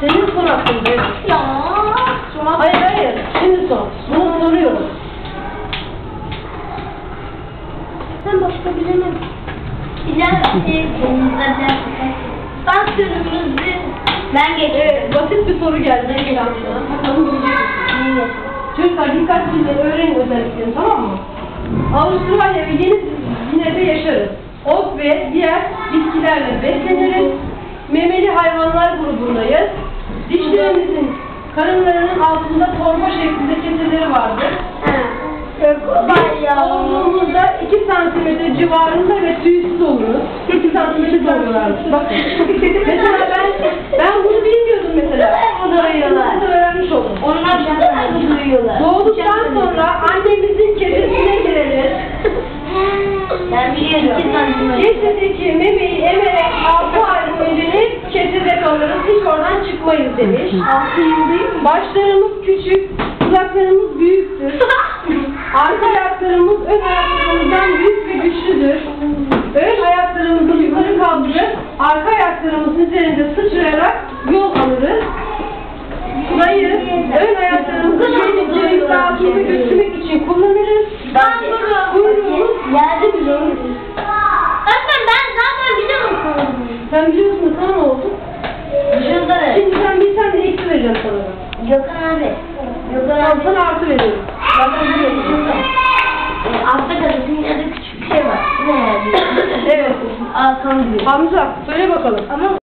Senin son hakkın evet. Ya. Hayır hayır. Şimdi son. Bunu soruyorum. Sen başka bilemem. Denizlerde. Ben sürümümüzü ben geçtim. Evet, basit bir soru geldi. Bakalım bilecek? Çocuklar dikkat dinleyin, öğrenin özelliklerini tamam mı? Avustralya ve Yeni Zine'de yaşarız. Ot ve diğer bitkilerle besleniriz. Dişlerimizin karınlarının altında torba şeklinde keseleri vardır. Var ya. Olduğumuzda 2 santimetre civarında ve tüysüz oluruz. 2 santimetre doğrularmış. Bakın. mesela ben, ben bunu bilmiyordum mesela. Bunu duyuyorlar. Bunu öğrenmiş oldum. Onlar duyuyorlar. Doğduktan sonra annemizin kesesine girilir. Ben biliyorum. Kesedeki memeyi emerek 6 ay boyunca demiş. Altı yıl değil mi? Başlarımız küçük, kulaklarımız büyüktür. Arka ayaklarımız ön ayaklarımızdan büyük ve güçlüdür. Ön ayaklarımızı yukarı kaldırıp arka ayaklarımızın üzerinde sıçrayarak yol alırız. Burayı ön ayaklarımızı şöyle yükseltip götürmek için kullanırız. Kuyruğumuz Yerde bile olur. Öğretmen ben zaten biliyorum sen biliyorsun da sana ne oldu? Şurada ne? Şimdi sen bir tane eksi vereceğim sana ben. Gökhan abi. Gökhan abi. sana artı veriyorum. Zaten biliyorum. Şurada. E, altta kalın. Yerde küçük bir şey var. Ne yani? Evet. Arkamı biliyorum. Hamza söyle bakalım. Ama